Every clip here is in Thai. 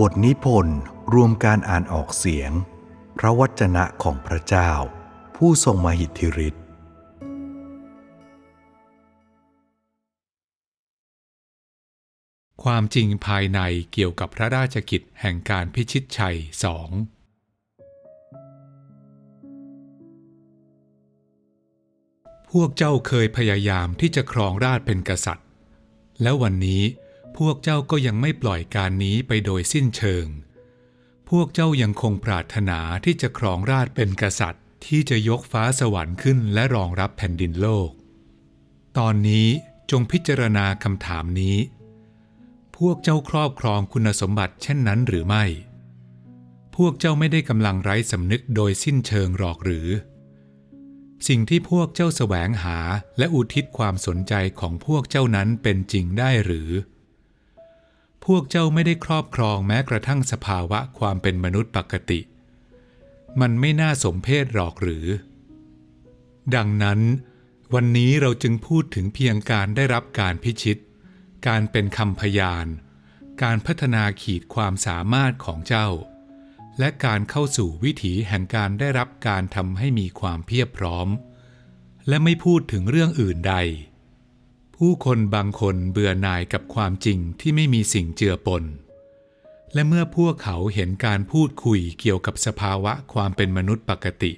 บทนิพนธ์รวมการอ่านออกเสียง พระวจนะของพระเจ้า ผู้ทรงมหิทธิฤทธิ์ความจริงภายในเกี่ยวกับพระราชกิจแห่งการพิชิตชัยสองพวกเจ้าเคยพยายามที่จะครองราชเป็นกษัตริย์ และวันนี้ พวกเจ้าก็ยังไม่ปล่อยการนี้ไปโดยสิ้นเชิง พวกเจ้ายังคงปรารถนาที่จะครองราชเป็นกษัตริย์ ที่จะยกฟ้าสวรรค์ขึ้นและรองรับแผ่นดินโลก ตอนนี้จงพิจารณาคำถามนี้ พวกเจ้าครอบครองคุณสมบัติเช่นนั้นหรือไม่ พวกเจ้าไม่ได้กำลังไร้สำนึกโดยสิ้นเชิงหรอกหรือ สิ่งที่พวกเจ้าแสวงหาและอุทิศความสนใจของพวกเจ้านั้นเป็นจริงได้หรือ พวกเจ้าไม่ได้ครอบครองแม้กระทั่งสภาวะความเป็นมนุษย์ปกติ มันไม่น่าสมเพชหรอกหรือ ดังนั้น วันนี้เราจึงพูดถึงเพียงการได้รับการพิชิต การเป็นคำพยาน การพัฒนาขีดความสามารถของเจ้า และการเข้าสู่วิถีแห่งการได้รับการทำให้มีความเพียบพร้อม และไม่พูดถึงเรื่องอื่นใด ผู้คนบางคนเบื่อหน่ายกับความจริงที่ไม่มีสิ่งเจือปน และเมื่อพวกเขาเห็นการพูดคุยเกี่ยวกับสภาวะความเป็นมนุษย์ปกติ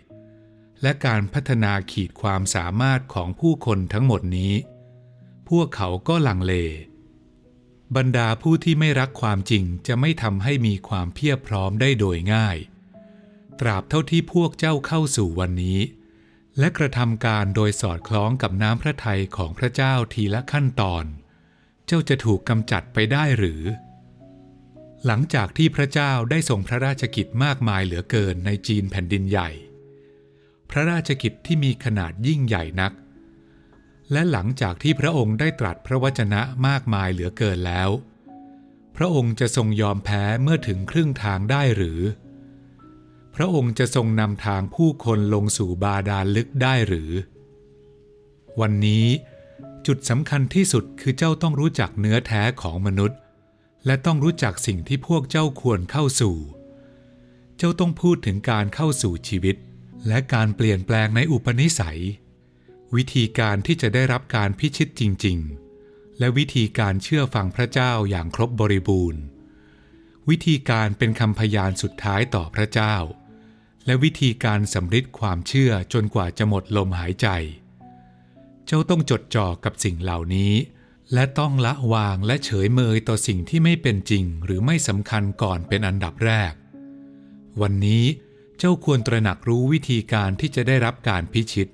และการพัฒนาขีดความสามารถของผู้คนทั้งหมดนี้ พวกเขาก็ลังเล บรรดาผู้ที่ไม่รักความจริงจะไม่ทำให้มีความเพียบพร้อมได้โดยง่าย ตราบเท่าที่พวกเจ้าเข้าสู่วันนี้ และกระทำการโดยสอดคล้องกับน้ำพระทัยของพระเจ้าทีละขั้นตอน เจ้าจะถูกกำจัดไปได้หรือ หลังจากที่พระเจ้าได้ส่งพระราชกิจมากมายเหลือเกินในจีนแผ่นดินใหญ่ พระราชกิจที่มีขนาดยิ่งใหญ่นัก และหลังจากที่พระองค์ได้ตรัสพระวจนะมากมายเหลือเกินแล้ว พระองค์จะทรงยอมแพ้เมื่อถึงครึ่งทางได้หรือ พระองค์จะทรงนำทางผู้คนลงสู่บาดาลลึกได้หรือ วันนี้จุดสำคัญที่สุดคือเจ้าต้องรู้จักเนื้อแท้ของมนุษย์ และต้องรู้จักสิ่งที่พวกเจ้าควรเข้าสู่ เจ้าต้องพูดถึงการเข้าสู่ชีวิต และการเปลี่ยนแปลงในอุปนิสัย วิธีการที่จะได้รับการพิชิตจริง ๆ และวิธีการเชื่อฟังพระเจ้าอย่างครบบริบูรณ์ วิธีการเป็นคำพยานสุดท้ายต่อพระเจ้า และวิธีการสำฤทธิ์ความเชื่อจนกว่าจะหมดลมหายใจ เจ้าต้องจดจ่อกับสิ่งเหล่านี้ และต้องละวางและเฉยเมยต่อสิ่งที่ไม่เป็นจริงหรือไม่สำคัญก่อนเป็นอันดับแรก วันนี้เจ้าควรตระหนักรู้วิธีการที่จะได้รับการพิชิต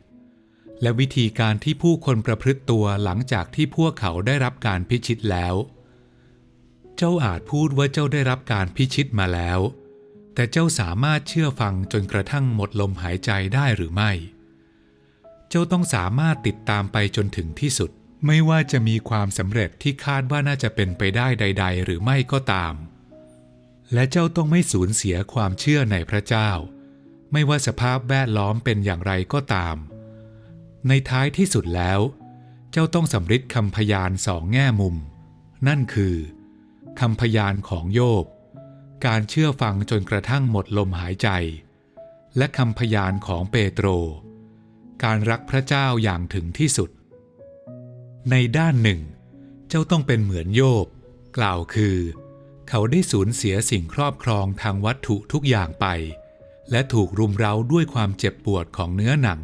และวิธีการที่ผู้คนประพฤติตัวหลังจากที่พวกเขาได้รับการพิชิตแล้ว เจ้าอาจพูดว่าเจ้าได้รับการพิชิตมาแล้ว แต่เจ้าสามารถเชื่อฟังจนกระทั่งหมดลมหายใจได้หรือไม่ เจ้าต้องสามารถติดตามไปจนถึงที่สุด ไม่ว่าจะมีความสำเร็จที่คาดว่าน่าจะเป็นไปได้ใด ๆ หรือไม่ก็ตาม และเจ้าต้องไม่สูญเสียความเชื่อในพระเจ้า ไม่ว่าสภาพแวดล้อมเป็นอย่างไรก็ตาม ในท้ายที่สุดแล้ว เจ้าต้องสำฤทธิ์คำพยานสองแง่มุม นั่นคือคำพยานของโยบ การเชื่อฟังจนกระทั่งหมดลมหายใจ และคำพยานของเปโตร การรักพระเจ้าอย่างถึงที่สุด ในด้านหนึ่ง เจ้าต้องเป็นเหมือนโยบ กล่าวคือ เขาได้สูญเสียสิ่งครอบครองทางวัตถุทุกอย่างไป และถูกรุมเร้าด้วยความเจ็บปวดของเนื้อหนัง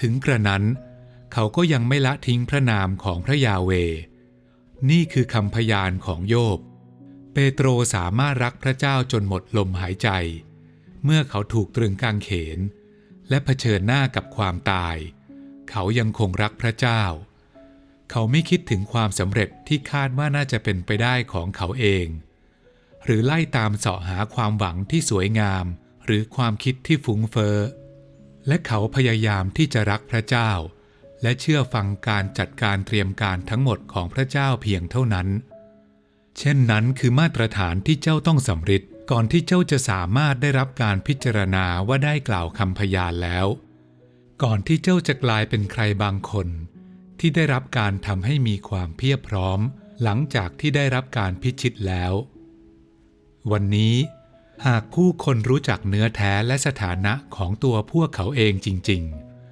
ถึงกระนั้น เขาก็ยังไม่ละทิ้งพระนามของพระยาเว นี่คือคำพยานของโยบ เปโตรสามารถรักพระเจ้าจนหมดลมหายใจ เมื่อเขาถูกตรึงกางเขน และเผชิญหน้ากับความตาย เขายังคงรักพระเจ้า เขาไม่คิดถึงความสำเร็จที่คาดว่าน่าจะเป็นไปได้ของเขาเอง หรือไล่ตามเสาะหาความหวังที่สวยงาม หรือความคิดที่ฟุ้งเฟ้อและเขาพยายามที่จะรักพระเจ้า และเชื่อฟังการจัดการเตรียมการทั้งหมดของพระเจ้าเพียงเท่านั้น เช่นนั้นคือมาตรฐานที่เจ้าต้องสำร็จก่อนที่เจ้าจะสามารถได้รับการพิจารณาว่าได้กล่าวคำพยานแล้ว ก่อนที่เจ้าจะกลายเป็นใครบางคน ที่ได้รับการทำให้มีความเพียบพร้อม หลังจากที่ได้รับการพิชิตแล้ว วันนี้ หากผู้คนรู้จักเนื้อแท้และสถานะของตัวพวกเขาเองจริง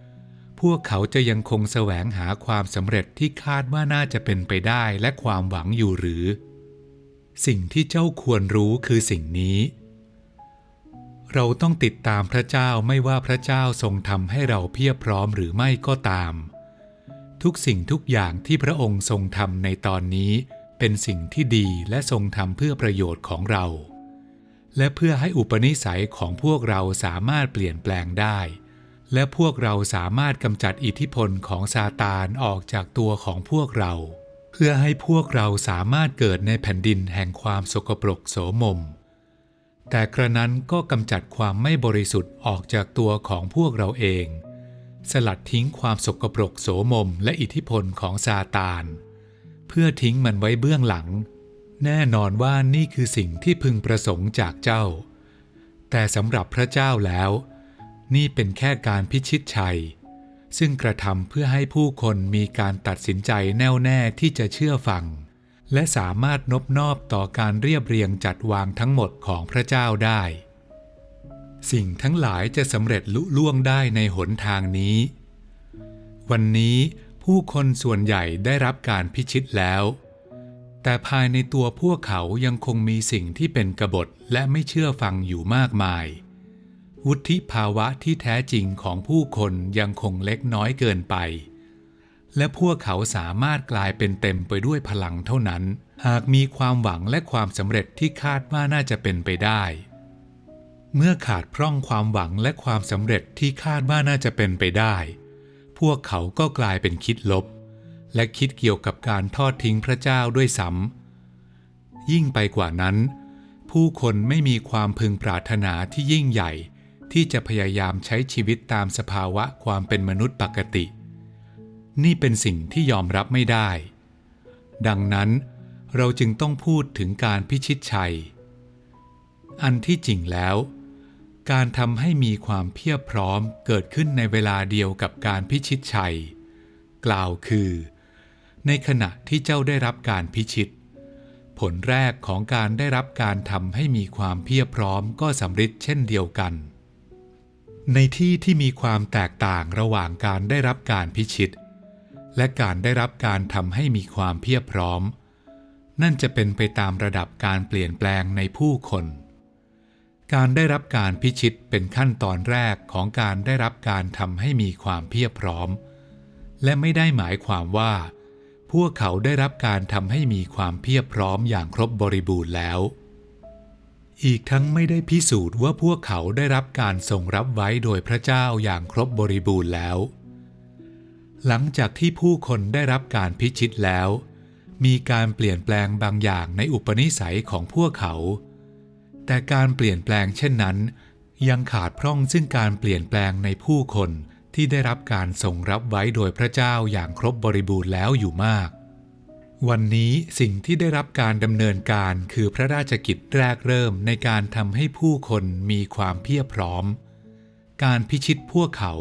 ๆ พวกเขาจะยังคงแสวงหาความสำเร็จที่คาดว่าน่าจะเป็นไปได้และความหวังอยู่หรือ สิ่งที่เจ้าควรรู้คือสิ่งนี้ เราต้องติดตามพระเจ้าไม่ว่าพระเจ้าทรงทำให้เราเพียบพร้อมหรือไม่ก็ตาม ทุกสิ่งทุกอย่างที่พระองค์ทรงทำในตอนนี้เป็นสิ่งที่ดีและทรงทำเพื่อประโยชน์ของเรา และเพื่อให้อุปนิสัยของพวกเราสามารถเปลี่ยนแปลงได้ และพวกเราสามารถกำจัดอิทธิพลของซาตานออกจากตัวของพวกเรา เพื่อให้พวกเราสามารถเกิดในแผ่นดินแห่งความสกปรกโสมม แต่กระนั้นก็กำจัดความไม่บริสุทธิ์ออกจากตัวของพวกเราเอง สลัดทิ้งความสกปรกโสมมและอิทธิพลของซาตาน เพื่อทิ้งมันไว้เบื้องหลัง แน่นอนว่านี่คือสิ่งที่พึงประสงค์จากเจ้า แต่สำหรับพระเจ้าแล้ว นี่เป็นแค่การพิชิตชัย ซึ่งกระทำเพื่อให้ผู้คนมีการตัดสินใจแน่วแน่ที่จะเชื่อฟัง และสามารถนบนอบต่อการเรียบเรียงจัดวางทั้งหมดของพระเจ้าได้ สิ่งทั้งหลายจะสำเร็จลุล่วงได้ในหนทางนี้ วันนี้ผู้คนส่วนใหญ่ได้รับการพิชิตแล้ว แต่ภายในตัวพวกเขายังคงมีสิ่งที่เป็นกบฏและไม่เชื่อฟังอยู่มากมาย วุฒิภาวะที่แท้จริงของผู้คนยังคงเล็กน้อยเกินไป และพวกเขาสามารถกลายเป็นเต็มไปด้วยพลังเท่านั้น หากมีความหวังและความสำเร็จที่คาดว่าน่าจะเป็นไปได้ เมื่อขาดพร่องความหวังและความสำเร็จที่คาดว่าน่าจะเป็นไปได้ พวกเขาก็กลายเป็นคิดลบ และคิดเกี่ยวกับการทอดทิ้งพระเจ้าด้วยซ้ำยิ่งไปกว่านั้น ผู้คนไม่มีความพึงปรารถนาที่ยิ่งใหญ่ ที่จะพยายามใช้ชีวิตตามสภาวะความเป็นมนุษย์ปกติ นี่เป็นสิ่งที่ยอมรับไม่ได้ ดังนั้นเราจึงต้องพูดถึงการพิชิตชัย อันที่จริงแล้ว การทำให้มีความเพียบพร้อมเกิดขึ้นในเวลาเดียวกับการพิชิตชัย กล่าวคือ ในขณะที่เจ้าได้รับการพิชิต ผลแรกของการได้รับการทำให้มีความเพียบพร้อมก็สำเร็จเช่นเดียวกัน ในที่ที่มีความแตกต่างระหว่างการได้รับการพิชิต และการได้รับการทำให้มีความเพียบพร้อม นั่นจะเป็นไปตามระดับการเปลี่ยนแปลงในผู้คน การได้รับการพิชิตเป็นขั้นตอนแรกของการได้รับการทำให้มีความเพียบพร้อม และไม่ได้หมายความว่า พวกเขาได้รับการทำให้มีความเพียบพร้อมอย่างครบบริบูรณ์แล้ว อีกทั้งไม่ได้พิสูจน์ว่าพวกเขาได้รับการทรงรับไว้โดยพระเจ้าอย่างครบบริบูรณ์แล้ว หลังจากที่ผู้คนได้รับการพิชิตแล้ว มีการเปลี่ยนแปลงบางอย่างในอุปนิสัยของพวกเขา แต่การเปลี่ยนแปลงเช่นนั้น ยังขาดพร่องซึ่งการเปลี่ยนแปลงในผู้คนที่ได้รับการทรงรับไว้โดยพระเจ้าอย่างครบบริบูรณ์แล้วอยู่มาก วันนี้สิ่งที่ได้รับการดำเนินการคือพระราชกิจแรกเริ่มในการทำให้ผู้คนมีความเพียบพร้อม การพิชิตพวกเขา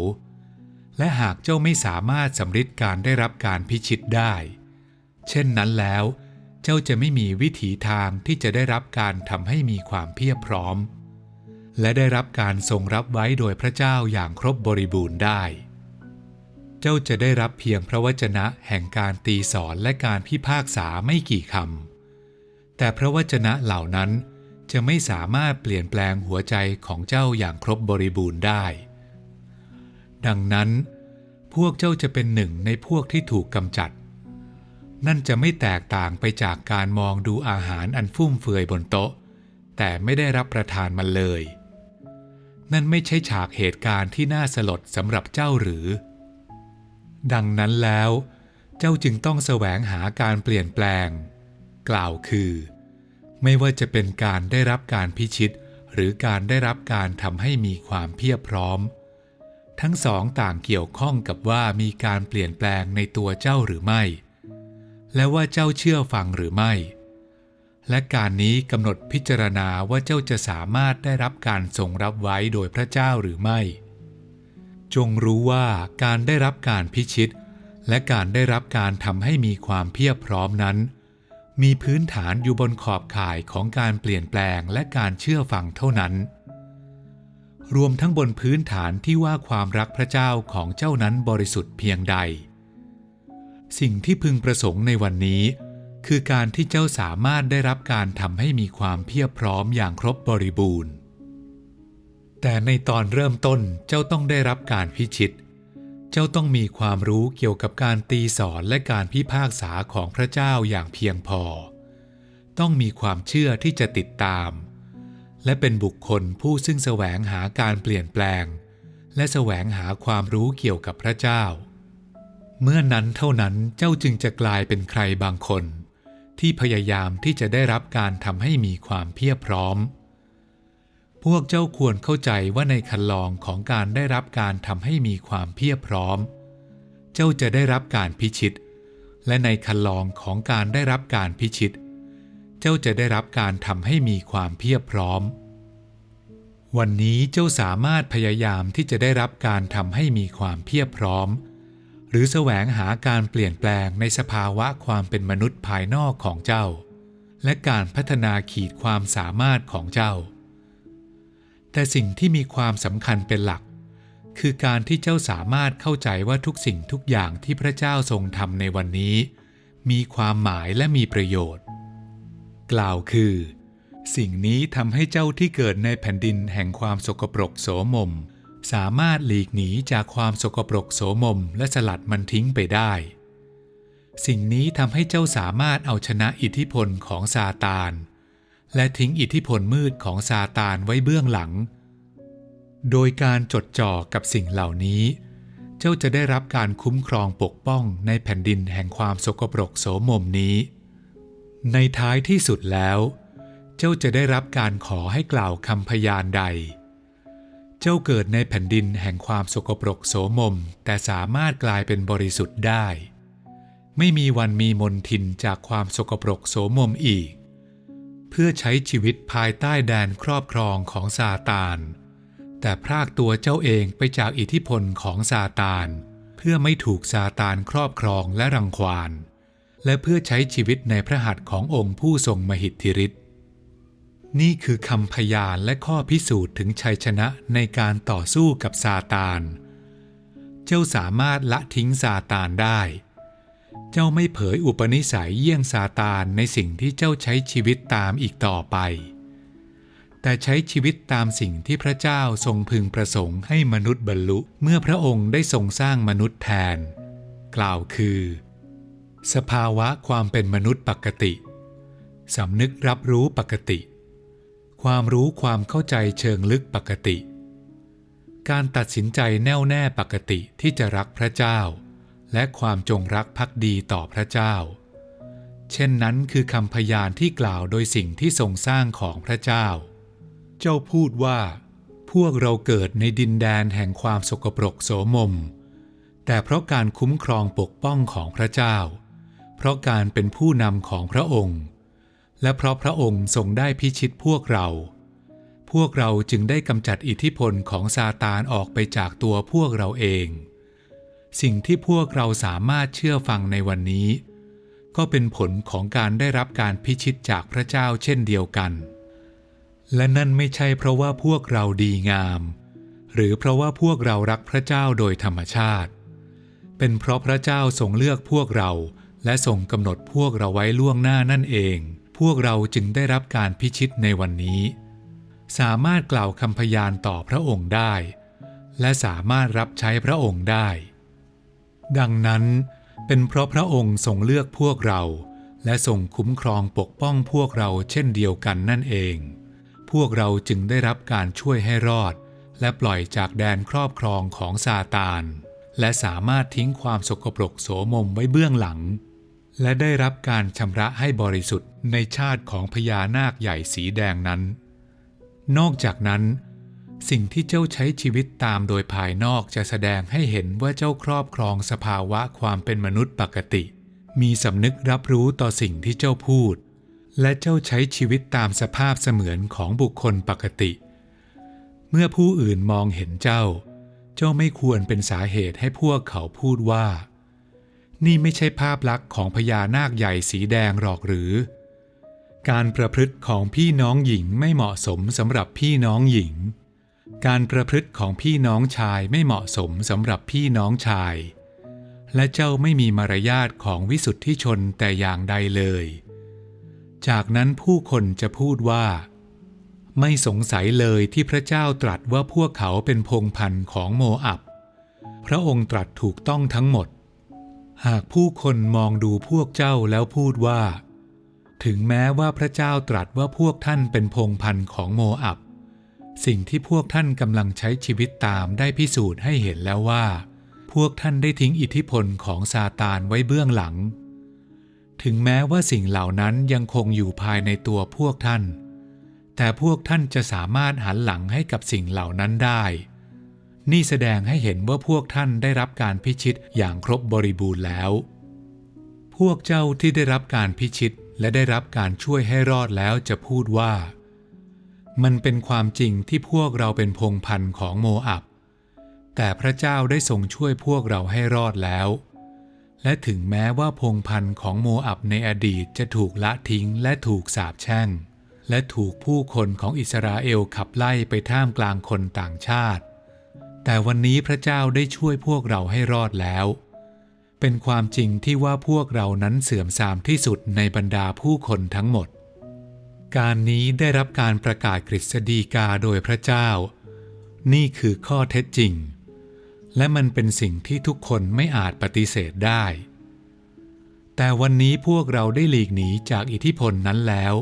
และหากเจ้าไม่สามารถสำเร็จการได้รับการพิชิตได้ เช่นนั้นแล้ว เจ้าจะไม่มีวิถีทางที่จะได้รับการทำให้มีความเพียบพร้อม และได้รับการทรงรับไว้โดยพระเจ้าอย่างครบบริบูรณ์ได้ เจ้าจะได้รับเพียงพระวจนะแห่งการตีสอนและการพิพากษาไม่กี่คำ แต่พระวจนะเหล่านั้นจะไม่สามารถเปลี่ยนแปลงหัวใจของเจ้าอย่างครบบริบูรณ์ได้ ดังนั้น พวกเจ้าจะเป็นหนึ่งในพวกที่ถูกกำจัด นั่นจะไม่แตกต่างไปจากการมองดูอาหารอันฟุ่มเฟือยบนโต๊ะ แต่ไม่ได้รับประทานมันเลย นั่นไม่ใช่ฉากเหตุการณ์ที่น่าสลดสำหรับเจ้าหรือ ดังนั้นแล้ว เจ้าจึงต้องแสวงหาการเปลี่ยนแปลง กล่าวคือ ไม่ว่าจะเป็นการได้รับการพิชิต หรือการได้รับการทำให้มีความเพียบพร้อม ทั้งสองต่างเกี่ยวข้องกับว่ามีการเปลี่ยนแปลงในตัวเจ้าหรือไม่ และว่าเจ้าเชื่อฟังหรือไม่ และการนี้กำหนดพิจารณาว่าเจ้าจะสามารถได้รับการทรงรับไว้โดยพระเจ้าหรือไม่ จงรู้ว่าการได้รับการพิชิต และการได้รับการทำให้มีความเพียบพร้อมนั้น มีพื้นฐานอยู่บนขอบข่ายของการเปลี่ยนแปลงและการเชื่อฟังเท่านั้น รวมทั้งบนพื้นฐานที่ว่าความรักพระเจ้าของเจ้านั้นบริสุทธิ์เพียงใด สิ่งที่พึงประสงค์ในวันนี้ คือการที่เจ้าสามารถได้รับการทำให้มีความเพียบพร้อมอย่างครบบริบูรณ์ แต่ในตอนเริ่มต้นเจ้าต้องได้รับการพิชิต เจ้าต้องมีความรู้เกี่ยวกับการตีสอนและการพิพากษาของพระเจ้าอย่างเพียงพอ ต้องมีความเชื่อที่จะติดตาม และเป็นบุคคลผู้ซึ่งแสวงหาการเปลี่ยนแปลง และแสวงหาความรู้เกี่ยวกับพระเจ้า เมื่อนั้นเท่านั้นเจ้าจึงจะกลายเป็นใครบางคน ที่พยายามที่จะได้รับการทำให้มีความเพียบพร้อม พวกเจ้าควรเข้าใจว่าในคันลองของการได้รับการทำให้มีความเพียบพร้อม เจ้าจะได้รับการพิชิต และในคันลองของการได้รับการพิชิต เจ้าจะได้รับการทำให้มีความเพียบพร้อม วันนี้เจ้าสามารถพยายามที่จะได้รับการทำให้มีความเพียบพร้อม หรือแสวงหาการเปลี่ยนแปลงในสภาวะความเป็นมนุษย์ภายนอกของเจ้า และการพัฒนาขีดความสามารถของเจ้า แต่สิ่งที่มีความสำคัญเป็นหลัก คือการที่เจ้าสามารถเข้าใจว่าทุกสิ่งทุกอย่างที่พระเจ้าทรงทำในวันนี้ มีความหมายและมีประโยชน์ กล่าวคือ สิ่งนี้ทำให้เจ้าที่เกิดในแผ่นดินแห่งความสกปรกโสมม สามารถหลีกหนีจากความสกปรกโสมม และสลัดมันทิ้งไปได้ สิ่งนี้ทำให้เจ้าสามารถเอาชนะอิทธิพลของซาตาน และทิ้งอิทธิพลมืดของซาตานไว้เบื้องหลัง โดยการจดจ่อกับสิ่งเหล่านี้ เจ้าจะได้รับการคุ้มครองปกป้องในแผ่นดินแห่งความสกปรกโสมมนี้ ในท้ายที่สุดแล้ว เจ้าจะได้รับการขอให้กล่าวคำพยานใด เจ้าเกิดในแผ่นดินแห่งความสกปรกโสมม แต่สามารถกลายเป็นบริสุทธิ์ได้ ไม่มีวันมีมนทินจากความสกปรกโสมมอีก เพื่อใช้ชีวิตภายใต้แดนครอบครองของซาตาน แต่พรากตัวเจ้าเองไปจากอิทธิพลของซาตาน เพื่อไม่ถูกซาตานครอบครองและรังควานและเพื่อใช้ชีวิตในพระหัตถ์ขององค์ผู้ทรงมหิทธิฤทธิ์นี่คือคำพยานและข้อพิสูจน์ถึงชัยชนะในการต่อสู้กับซาตาน เจ้าสามารถละทิ้งซาตานได้ เจ้าไม่เผยอุปนิสัยเยี่ยงซาตานในสิ่งที่เจ้าใช้ชีวิตตามอีกต่อไป แต่ใช้ชีวิตตามสิ่งที่พระเจ้าทรงพึงประสงค์ให้มนุษย์บรรลุเมื่อพระองค์ได้ทรงสร้างมนุษย์แทน กล่าวคือ สภาวะความเป็นมนุษย์ปกติสำนึกรับรู้ปกติ ความรู้ความเข้าใจเชิงลึกปกติ การตัดสินใจแน่วแน่ปกติที่จะรักพระเจ้า และความจงรักภักดีต่อพระเจ้า เช่นนั้นคือคำพยานที่กล่าวโดยสิ่งที่ทรงสร้างของพระเจ้า เจ้าพูดว่า พวกเราเกิดในดินแดนแห่งความสกปรกโสมม แต่เพราะการคุ้มครองปกป้องของพระเจ้า เพราะการเป็นผู้นำของพระองค์ และเพราะพระองค์ทรงได้พิชิตพวกเรา พวกเราจึงได้กำจัดอิทธิพลของซาตานออกไปจากตัวพวกเราเอง สิ่งที่พวกเราสามารถเชื่อฟังในวันนี้ ก็เป็นผลของการได้รับการพิชิตจากพระเจ้าเช่นเดียวกัน และนั่นไม่ใช่เพราะว่าพวกเราดีงาม หรือเพราะว่าพวกเรารักพระเจ้าโดยธรรมชาติ เป็นเพราะพระเจ้าทรงเลือกพวกเรา และทรงกำหนดพวกเราไว้ล่วงหน้านั่นเอง พวกเราจึงได้รับการพิชิตในวันนี้ สามารถกล่าวคำพยานต่อพระองค์ได้ และสามารถรับใช้พระองค์ได้ ดังนั้นเป็นเพราะพระองค์ทรงเลือกพวกเรา และทรงคุ้มครองปกป้องพวกเราเช่นเดียวกันนั่นเอง พวกเราจึงได้รับการช่วยให้รอด และปล่อยจากแดนครอบครองของซาตาน และสามารถทิ้งความสกปรกโสมมไว้เบื้องหลัง และได้รับการชำระให้บริสุทธิ์ในชาติของพญานาคใหญ่สีแดงนั้น นอกจากนั้น สิ่งที่เจ้าใช้ชีวิตตามโดยภายนอกจะแสดงให้เห็นว่าเจ้าครอบครองสภาวะความเป็นมนุษย์ปกติ มีสำนึกรับรู้ต่อสิ่งที่เจ้าพูด และเจ้าใช้ชีวิตตามสภาพเสมือนของบุคคลปกติ เมื่อผู้อื่นมองเห็นเจ้า เจ้าไม่ควรเป็นสาเหตุให้พวกเขาพูดว่า นี่ไม่ใช่ภาพลักษณ์ของพญานาคใหญ่สีแดงหรอกหรือ การประพฤติของพี่น้องหญิงไม่เหมาะสมสำหรับพี่น้องหญิง การประพฤติของพี่น้องชายไม่เหมาะสมสำหรับพี่น้องชาย และเจ้าไม่มีมารยาทของวิสุทธิชนแต่อย่างใดเลย จากนั้นผู้คนจะพูดว่า ไม่สงสัยเลยที่พระเจ้าตรัสว่าพวกเขาเป็นพงพันธ์ของโมอับ พระองค์ตรัสถูกต้องทั้งหมด หากผู้คนมองดูพวกเจ้าแล้วพูดว่า ถึงแม้ว่าพระเจ้าตรัสว่าพวกท่านเป็นพงพันธ์ของโมอับ สิ่งที่พวกท่านกำลังใช้ชีวิตตามได้พิสูจน์ให้เห็นแล้วว่า พวกท่านได้ทิ้งอิทธิพลของซาตานไว้เบื้องหลัง ถึงแม้ว่าสิ่งเหล่านั้นยังคงอยู่ภายในตัวพวกท่าน แต่พวกท่านจะสามารถหันหลังให้กับสิ่งเหล่านั้นได้ นี่แสดงให้เห็นว่าพวกท่านได้รับการพิชิตอย่างครบบริบูรณ์แล้ว พวกเจ้าที่ได้รับการพิชิตและได้รับการช่วยให้รอดแล้วจะพูดว่า มันเป็นความจริงที่พวกเราเป็นพงพันธ์ของโมอับ แต่พระเจ้าได้ทรงช่วยพวกเราให้รอดแล้ว และถึงแม้ว่าพงพันธ์ของโมอับในอดีตจะถูกละทิ้งและถูกสาปแช่ง และถูกผู้คนของอิสราเอลขับไล่ไปท่ามกลางคนต่างชาติ แต่วันนี้พระเจ้าได้ช่วยพวกเราให้รอดแล้ว เป็นความจริงที่ว่าพวกเรานั้นเสื่อมทรามที่สุดในบรรดาผู้คนทั้งหมด การนี้ได้รับการประกาศกฤษฎีกาโดยพระเจ้า นี่คือข้อเท็จจริง และมันเป็นสิ่งที่ทุกคนไม่อาจปฏิเสธได้ แต่วันนี้พวกเราได้หลีกหนีจากอิทธิพลนั้นแล้ว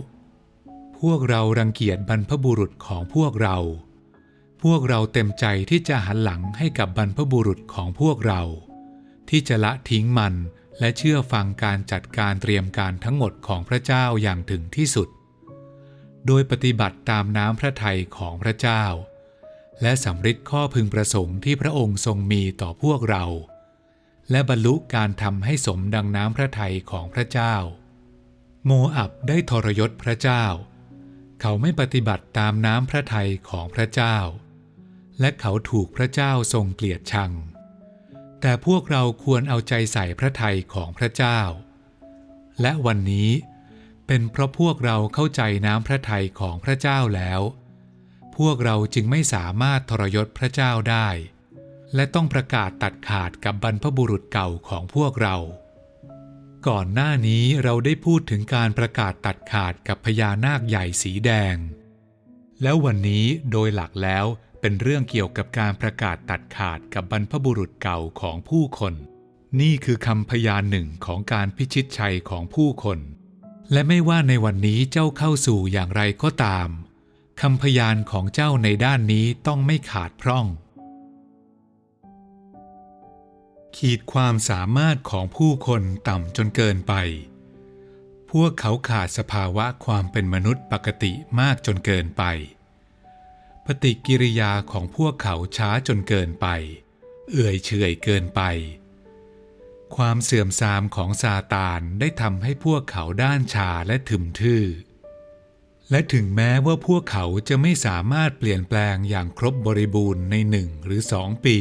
พวกเรารังเกียจบรรพบุรุษของพวกเรา พวกเราเต็มใจที่จะหันหลังให้กับบรรพบุรุษของพวกเรา ที่จะละทิ้งมันและเชื่อฟังการจัดการเตรียมการทั้งหมดของพระเจ้าอย่างถึงที่สุด โดยปฏิบัติตามน้ำพระทัยของพระเจ้า และสำฤทธิ์ข้อพึงประสงค์ที่พระองค์ทรงมีต่อพวกเรา และบรรลุการทำให้สมดังน้ำพระทัยของพระเจ้า โมอับได้ทรยศพระเจ้า เขาไม่ปฏิบัติตามน้ำพระทัยของพระเจ้า และเขาถูกพระเจ้าทรงเกลียดชัง แต่พวกเราควรเอาใจใส่พระทัยของพระเจ้า และวันนี้เเป็นเพราะพวกเราเข้าใจน้ำพระทัยของพระเจ้าแล้ว พวกเราจึงไม่สามารถทรยศพระเจ้าได้ และต้องประกาศตัดขาดกับบรรพบุรุษเก่าของพวกเรา ก่อนหน้านี้เราได้พูดถึงการประกาศตัดขาดกับพญานาคใหญ่สีแดง แล้ววันนี้โดยหลักแล้วเป็นเรื่องเกี่ยวกับการประกาศตัดขาดกับบรรพบุรุษเก่าของผู้คน นี่คือคำพยานหนึ่งของการพิชิตชัยของผู้คน และไม่ว่าในวันนี้เจ้าเข้าสู่อย่างไรก็ตามคำพยานของเจ้าในด้านนี้ต้องไม่ขาดพร่อง ขีดความสามารถของผู้คนต่ำจนเกินไป พวกเขาขาดสภาวะความเป็นมนุษย์ปกติมากจนเกินไป ปฏิกิริยาของพวกเขาช้าจนเกินไป เอื่อยเฉยเกินไป ความเสื่อมทรามของซาตานได้ทำให้พวกเขาด้านชาและถึมทื่อ และถึงแม้ว่าพวกเขาจะไม่สามารถเปลี่ยนแปลงอย่างครบบริบูรณ์ในหนึ่งหรือสองปี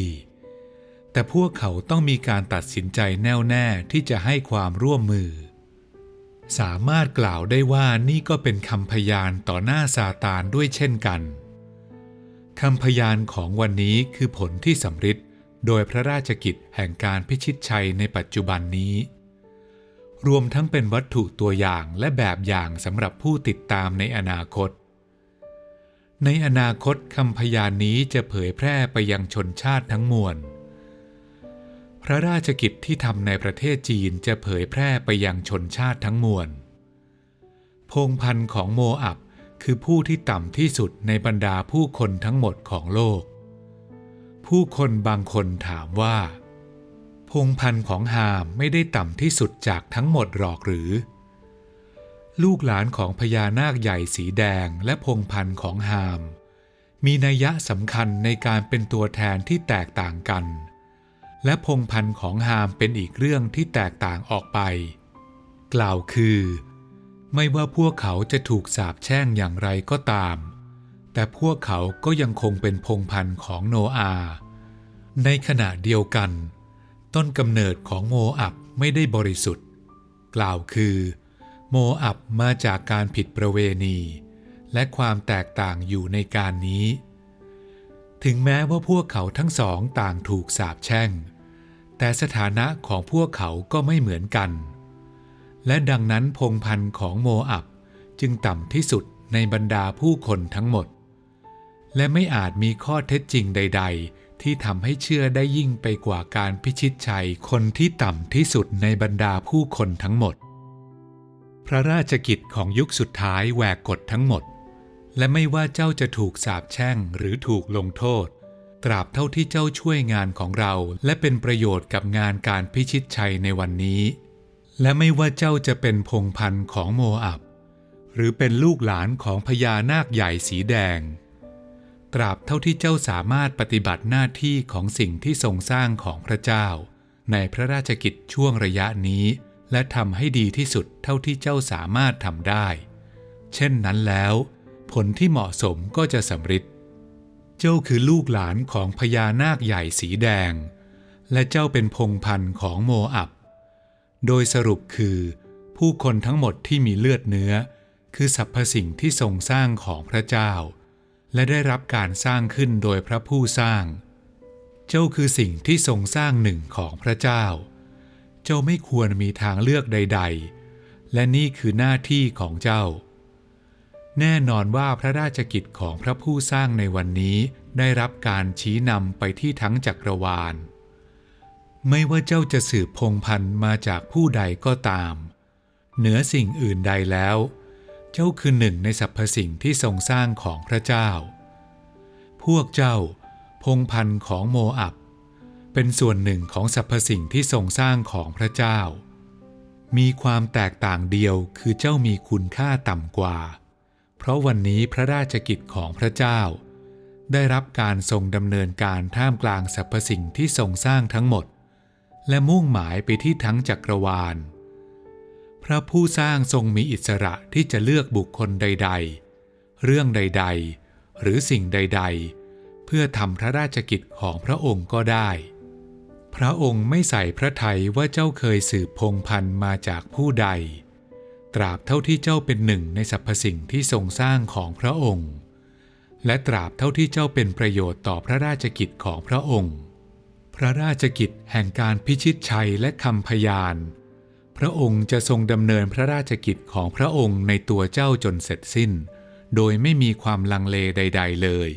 แต่พวกเขาต้องมีการตัดสินใจแน่วแน่ที่จะให้ความร่วมมือ สามารถกล่าวได้ว่านี่ก็เป็นคำพยานต่อหน้าซาตานด้วยเช่นกันคำพยานของวันนี้คือผลที่สำฤทธิ์ โดยพระราชกิจแห่งการพิชิตชัยในปัจจุบันนี้ รวมทั้งเป็นวัตถุตัวอย่างและแบบอย่างสำหรับผู้ติดตามในอนาคต ในอนาคตคำพยานนี้จะเผยแพร่ไปยังชนชาติทั้งมวล พระราชกิจที่ทำในประเทศจีนจะเผยแพร่ไปยังชนชาติทั้งมวล พงพันธ์ของโมอับคือผู้ที่ต่ำที่สุดในบรรดาผู้คนทั้งหมดของโลก ผู้คนบางคนถามว่า พงพันธ์ของฮามไม่ได้ต่ำที่สุดจากทั้งหมดหรอกหรือ ลูกหลานของพญานาคใหญ่สีแดงและพงพันธ์ของฮาม มีนัยยะสำคัญในการเป็นตัวแทนที่แตกต่างกัน และพงพันธ์ของฮามเป็นอีกเรื่องที่แตกต่างออกไป กล่าวคือ ไม่ว่าพวกเขาจะถูกสาปแช่งอย่างไรก็ตาม แต่พวกเขาก็ยังคงเป็นพงพันธ์ของโนอา ในขณะเดียวกัน ต้นกำเนิดของโมอับไม่ได้บริสุทธิ์ กล่าวคือ โมอับมาจากการผิดประเวณี และความแตกต่างอยู่ในการนี้ ถึงแม้ว่าพวกเขาทั้งสองต่างถูกสาปแช่ง แต่สถานะของพวกเขาก็ไม่เหมือนกัน และดังนั้นพงพันธ์ของโมอับจึงต่ำที่สุดในบรรดาผู้คนทั้งหมด และไม่อาจมีข้อเท็จจริงใด ๆ ที่ทำให้เชื่อได้ยิ่งไปกว่าการพิชิตชัยคนที่ต่ำที่สุดในบรรดาผู้คนทั้งหมด พระราชกิจของยุคสุดท้ายแหวกกฎทั้งหมด และไม่ว่าเจ้าจะถูกสาปแช่งหรือถูกลงโทษ ตราบเท่าที่เจ้าช่วยงานของเรา และเป็นประโยชน์กับงานการพิชิตชัยในวันนี้ และไม่ว่าเจ้าจะเป็นพงพันธ์ของโมอับ หรือเป็นลูกหลานของพญานาคใหญ่สีแดง ตราบเท่าที่เจ้าสามารถปฏิบัติหน้าที่ของสิ่งที่ทรงสร้างของพระเจ้า ในพระราชกิจช่วงระยะนี้ และทำให้ดีที่สุดเท่าที่เจ้าสามารถทำได้ เช่นนั้นแล้ว ผลที่เหมาะสมก็จะสำเร็จเจ้าคือลูกหลานของพญานาคใหญ่สีแดง และเจ้าเป็นพงพันธ์ของโมอับ โดยสรุปคือ ผู้คนทั้งหมดที่มีเลือดเนื้อ คือสรรพสิ่งที่ทรงสร้างของพระเจ้า และได้รับการสร้างขึ้นโดยพระผู้สร้าง เจ้าคือสิ่งที่ทรงสร้างหนึ่งของพระเจ้า เจ้าไม่ควรมีทางเลือกใด ๆ และนี่คือหน้าที่ของเจ้า แน่นอนว่าพระราชกิจของพระผู้สร้างในวันนี้ได้รับการชี้นำไปที่ทั้งจักรวาล ไม่ว่าเจ้าจะสืบพงพันธ์มาจากผู้ใดก็ตาม เหนือสิ่งอื่นใดแล้ว เจ้าคือหนึ่งในสรรพสิ่งที่ทรงสร้างของพระเจ้า พวกเจ้า พงพันธ์ของโมอับ เป็นส่วนหนึ่งของสรรพสิ่งที่ทรงสร้างของพระเจ้า มีความแตกต่างเดียวคือเจ้ามีคุณค่าต่ำกว่า เพราะวันนี้พระราชกิจของพระเจ้า ได้รับการทรงดำเนินการท่ามกลางสรรพสิ่งที่ทรงสร้างทั้งหมด และมุ่งหมายไปที่ทั้งจักรวาล ระผู้สร้างทรงมีอิสระที่จะเลือกบุคคลใด ๆ เรื่องใด ๆ หรือสิ่งใด ๆ เพื่อทำพระราชกิจของพระองค์ก็ได้ พระองค์ไม่ใส่พระทัยว่าเจ้าเคยสืบพงพันธ์มาจากผู้ใด ตราบเท่าที่เจ้าเป็นหนึ่งในสรรพสิ่งที่ทรงสร้างของพระองค์ และตราบเท่าที่เจ้าเป็นประโยชน์ต่อพระราชกิจของพระองค์ พระราชกิจแห่งการพิชิตชัยและคำพยาน พระองค์จะทรงดำเนินพระราชกิจของพระองค์ในตัวเจ้าจนเสร็จสิ้น โดยไม่มีความลังเลใด ๆ เลย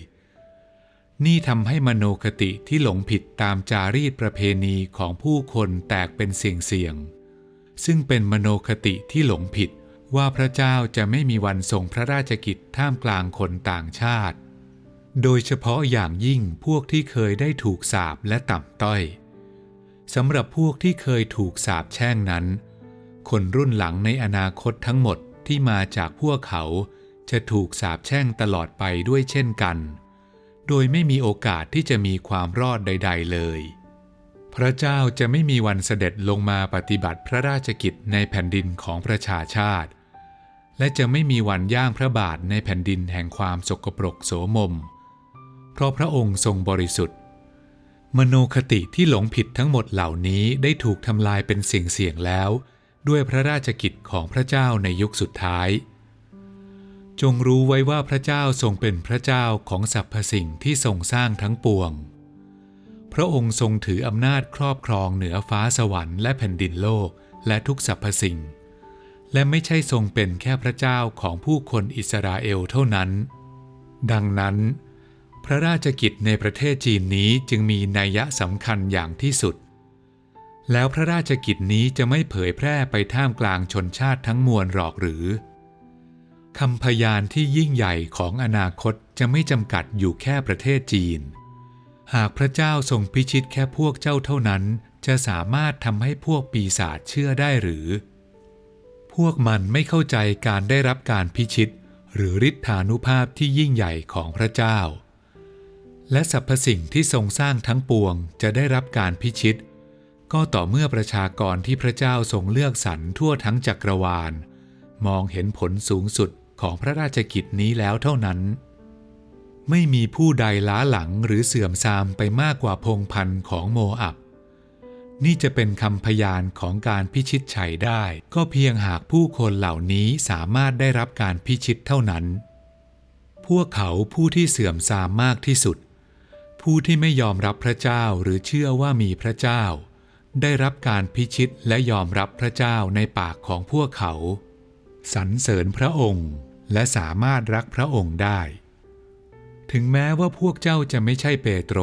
นี่ทำให้มโนคติที่หลงผิดตามจารีตประเพณีของผู้คนแตกเป็นเสี่ยงๆซึ่งเป็นมโนคติที่หลงผิดว่าพระเจ้าจะไม่มีวันทรงพระราชกิจท่ามกลางคนต่างชาติ โดยเฉพาะอย่างยิ่งพวกที่เคยได้ถูกสาปและต่ำต้อยสำหรับพวกที่เคยถูกสาปแช่งนั้น คนรุ่นหลังในอนาคตทั้งหมดที่มาจากพวกเขาจะถูกสาปแช่งตลอดไปด้วยเช่นกัน โดยไม่มีโอกาสที่จะมีความรอดใด ๆ เลย พระเจ้าจะไม่มีวันเสด็จลงมาปฏิบัติพระราชกิจในแผ่นดินของประชาชาติ และจะไม่มีวันย่างพระบาทในแผ่นดินแห่งความสกปรกโสมม เพราะพระองค์ทรงบริสุทธิ์ มโนคติที่หลงผิดทั้งหมดเหล่านี้ได้ถูกทำลายเป็นเสี่ยงๆแล้ว ด้วยพระราชกิจของพระเจ้าในยุคสุดท้าย จงรู้ไว้ว่าพระเจ้าทรงเป็นพระเจ้าของสรรพสิ่งที่ทรงสร้างทั้งปวง พระองค์ทรงถืออำนาจครอบครองเหนือฟ้าสวรรค์และแผ่นดินโลกและทุกสรรพสิ่ง และไม่ใช่ทรงเป็นแค่พระเจ้าของผู้คนอิสราเอลเท่านั้น ดังนั้น พระราชกิจในประเทศจีนนี้จึงมีนัยสำคัญอย่างที่สุด แล้วพระราชกิจนี้จะไม่เผยแพร่ไปท่ามกลางชนชาติทั้งมวลหรอกหรือคำพยานที่ยิ่งใหญ่ของอนาคตจะไม่จำกัดอยู่แค่ประเทศจีน หากพระเจ้าทรงพิชิตแค่พวกเจ้าเท่านั้นจะสามารถทำให้พวกปีศาจเชื่อได้หรือ พวกมันไม่เข้าใจการได้รับการพิชิต หรือฤทธานุภาพที่ยิ่งใหญ่ของพระเจ้า และสรรพสิ่งที่ทรงสร้างทั้งปวงจะได้รับการพิชิต ก็ต่อเมื่อประชากรที่พระเจ้าทรงเลือกสรรทั่วทั้งจักรวาล มองเห็นผลสูงสุดของพระราชกิจนี้แล้วเท่านั้น ไม่มีผู้ใดล้าหลังหรือเสื่อมทรามไปมากกว่าพงพันธ์ของโมอับ นี่จะเป็นคำพยานของการพิชิตชัยได้ ก็เพียงหากผู้คนเหล่านี้สามารถได้รับการพิชิตเท่านั้น พวกเขาผู้ที่เสื่อมทรามมากที่สุด ผู้ที่ไม่ยอมรับพระเจ้าหรือเชื่อว่ามีพระเจ้า ได้รับการพิชิตและยอมรับพระเจ้าในปากของพวกเขา สรรเสริญพระองค์และสามารถรักพระองค์ได้ ถึงแม้ว่าพวกเจ้าจะไม่ใช่เปโตร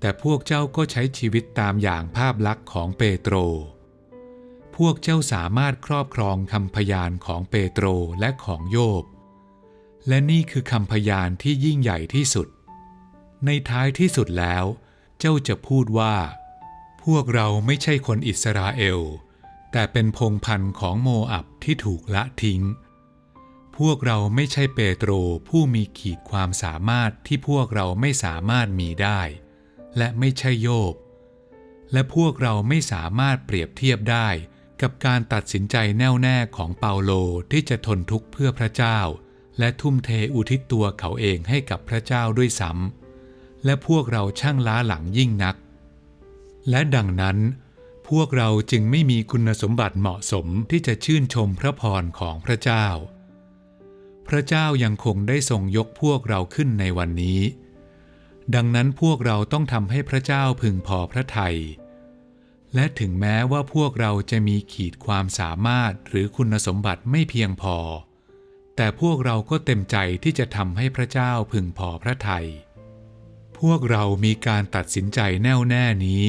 แต่พวกเจ้าก็ใช้ชีวิตตามอย่างภาพลักษณ์ของเปโตร พวกเจ้าสามารถครอบครองคำพยานของเปโตรและของโยบ และนี่คือคำพยานที่ยิ่งใหญ่ที่สุด ในท้ายที่สุดแล้ว เจ้าจะพูดว่า พวกเราไม่ใช่คนอิสราเอล แต่เป็นพงพันธ์ของโมอับที่ถูกละทิ้ง พวกเราไม่ใช่เปโตรผู้มีขีดความสามารถที่พวกเราไม่สามารถมีได้ และไม่ใช่โยบ และพวกเราไม่สามารถเปรียบเทียบได้กับการตัดสินใจแน่วแน่ของเปาโลที่จะทนทุกข์เพื่อพระเจ้า และทุ่มเทอุทิศตัวเขาเองให้กับพระเจ้าด้วยซ้ำและพวกเราช่างล้าหลังยิ่งนัก และดังนั้น พวกเราจึงไม่มีคุณสมบัติเหมาะสมที่จะชื่นชมพระพรของพระเจ้า พระเจ้ายังคงได้ทรงยกพวกเราขึ้นในวันนี้ ดังนั้นพวกเราต้องทำให้พระเจ้าพึงพอพระทัยและถึงแม้ว่าพวกเราจะมีขีดความสามารถหรือคุณสมบัติไม่เพียงพอ แต่พวกเราก็เต็มใจที่จะทำให้พระเจ้าพึงพอพระทัยพวกเรามีการตัดสินใจแน่วแน่นี้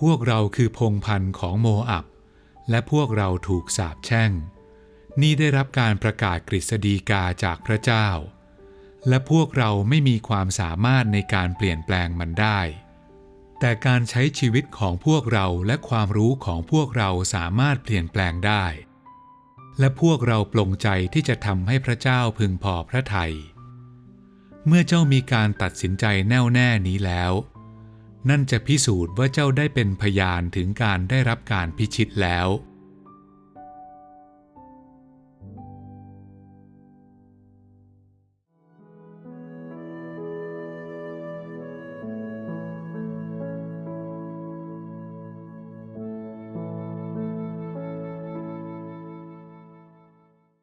พวกเราคือพงพันธ์ของโมอับ และพวกเราถูกสาปแช่ง นี่ได้รับการประกาศกฤษฎีกาจากพระเจ้า และพวกเราไม่มีความสามารถในการเปลี่ยนแปลงมันได้ แต่การใช้ชีวิตของพวกเราและความรู้ของพวกเราสามารถเปลี่ยนแปลงได้ และพวกเราปลงใจที่จะทำให้พระเจ้าพึงพอพระทัยเมื่อเจ้ามีการตัดสินใจแน่วแน่นี้แล้ว นั่นจะพิสูจน์ว่าเจ้าได้เป็นพยานถึงการได้รับการพิชิตแล้ว